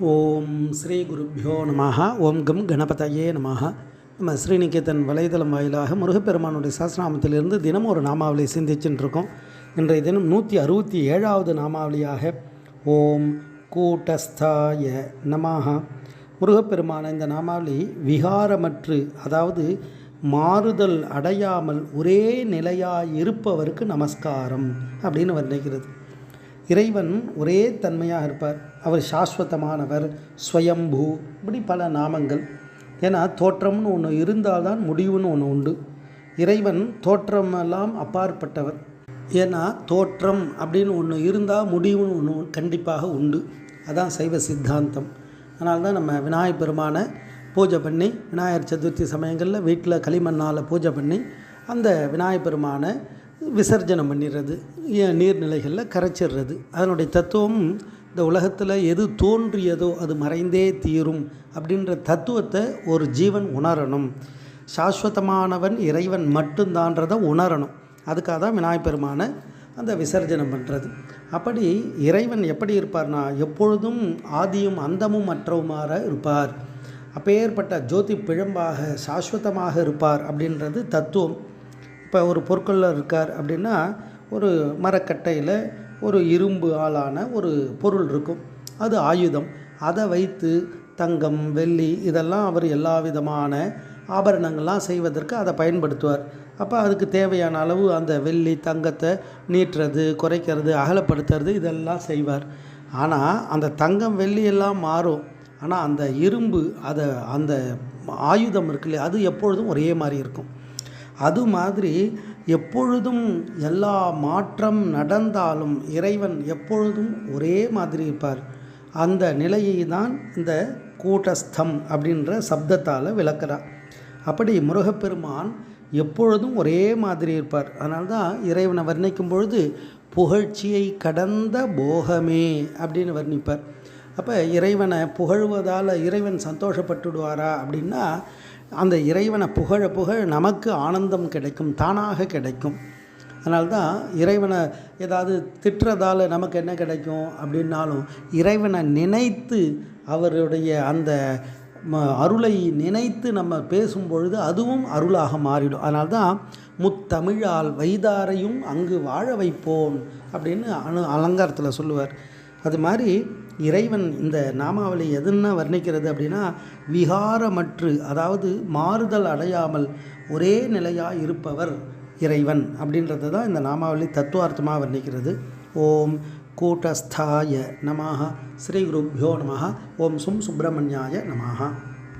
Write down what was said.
ஓம் ஸ்ரீ குருப்பியோ நமஹ. ஓம் கம் கணபதையே நமஹ. நம்ம ஸ்ரீநிகேதன் வலைதளம் வாயிலாக முருகப்பெருமானுடைய சஹஸ்ரநாமத்திலிருந்து தினமும் ஒரு நாமாவளியை சிந்திச்சுட்டுருக்கோம் இன்றைய தினம் நூற்றி அறுபத்தி ஏழாவது நாமாவளியாக ஓம் கூட்டஸ்தாய நமாக முருகப்பெருமான இந்த நாமாவளி விகாரமற்று அதாவது மாறுதல் அடையாமல் ஒரே நிலையாக இருப்பவருக்கு நமஸ்காரம் அப்படின்னு வர்ணிக்கிறது. இறைவன் ஒரே தன்மையாக இருப்பார். அவர் சாஸ்வதமானவர் ஸ்வயம்பூ இப்படி பல நாமங்கள். ஏன்னா தோற்றம்னு ஒன்று இருந்தால்தான் முடிவுன்னு ஒன்று உண்டு. இறைவன் தோற்றமெல்லாம் அப்பாற்பட்டவர். ஏன்னா தோற்றம் அப்படின்னு ஒன்று இருந்தால் முடிவுன்னு ஒன்று கண்டிப்பாக உண்டு. அதான் சைவ சித்தாந்தம். அதனால தான் நம்ம விநாயகர் பெருமானை பூஜை பண்ணி விநாயகர் சதுர்த்தி சமயங்களில் வீட்டில் களிமண்ணால் பூஜை பண்ணி அந்த விநாயகர் பெருமானை விசர்ஜனம் பண்ணிடுறது நீர்நிலைகளில் கரைச்சிடுறது. அதனுடைய தத்துவம் இந்த உலகத்தில் எது தோன்றியதோ அது மறைந்தே தீரும் அப்படின்ற தத்துவத்தை ஒரு ஜீவன் உணரணும். சாஸ்வதமானவன் இறைவன் மட்டும்தான்றதை உணரணும். அதுக்காக தான் விநாயகப் பெருமானை அந்த விசர்ஜனம் பண்ணுறது அப்படி இறைவன் எப்படி இருப்பார்னா எப்பொழுதும் ஆதியும் அந்தமும் மற்றவுமாற இருப்பார். அப்பேற்பட்ட ஜோதி பிழம்பாக சாஸ்வதமாக இருப்பார் அப்படின்றது தத்துவம். இப்போ ஒரு பொருட்களில் இருக்கார் அப்படின்னா ஒரு மரக்கட்டையில் ஒரு இரும்பு ஆளான ஒரு பொருள் இருக்கும். அது ஆயுதம். அதை வைத்து தங்கம் வெள்ளி இதெல்லாம் அவர் எல்லா விதமான ஆபரணங்கள்லாம் செய்வதற்கு அதை பயன்படுத்துவார். அப்போ அதுக்கு தேவையான அளவு அந்த வெள்ளி தங்கத்தை நீட்டுறது குறைக்கிறது அகலப்படுத்துறது இதெல்லாம் செய்வார். ஆனால் அந்த தங்கம் வெள்ளி எல்லாம் மாறும். ஆனால் அந்த இரும்பு அதை அந்த ஆயுதம் இருக்குல்லையா அது எப்பொழுதும் ஒரே மாதிரி இருக்கும். அது மாதிரி எப்பொழுதும் எல்லா மாற்றம் நடந்தாலும் இறைவன் எப்பொழுதும் ஒரே மாதிரி இருப்பார். அந்த நிலையை தான் இந்த கூட்டஸ்தம் அப்படின்ற சப்தத்தால் விளக்கிறார் அப்படி முருகப்பெருமான் எப்பொழுதும் ஒரே மாதிரி இருப்பார். அதனால தான் இறைவனை வர்ணிக்கும் பொழுது புகழ்ச்சியை கடந்த போகமே அப்படின்னு வர்ணிப்பார். அப்போ இறைவனை புகழ்வதால் இறைவன் சந்தோஷப்பட்டுடுவாரா அப்படின்னா அந்த இறைவனை புகழ புகழ் நமக்கு ஆனந்தம் கிடைக்கும் தானாக கிடைக்கும். அதனால்தான் இறைவனை ஏதாவது திட்டுறதால் நமக்கு என்ன கிடைக்கும் அப்படின்னாலும் இறைவனை நினைத்து அவருடைய அந்த அருளை நினைத்து நம்ம பேசும் பொழுது அதுவும் அருளாக மாறிடும். அதனால தான் முத்தமிழால் வைதாரையும் அங்கு வாழ வைப்போம் அப்படின்னு அணு அலங்காரத்தில் சொல்லுவார். அது மாதிரி இறைவன் இந்த நாமாவளி எதுன்னா வர்ணிக்கிறது அப்படின்னா விகாரமற்று அதாவது மாறுதல் அடையாமல் ஒரே நிலையாக இருப்பவர் இறைவன் அப்படின்றது தான் இந்த நாமாவளி தத்துவார்த்தமாக வர்ணிக்கிறது. ஓம் கூட்டஸ்தாய நமாக ஸ்ரீ குருப்பியோ நம ஓம் சும் சுப்பிரமணியாய நமாக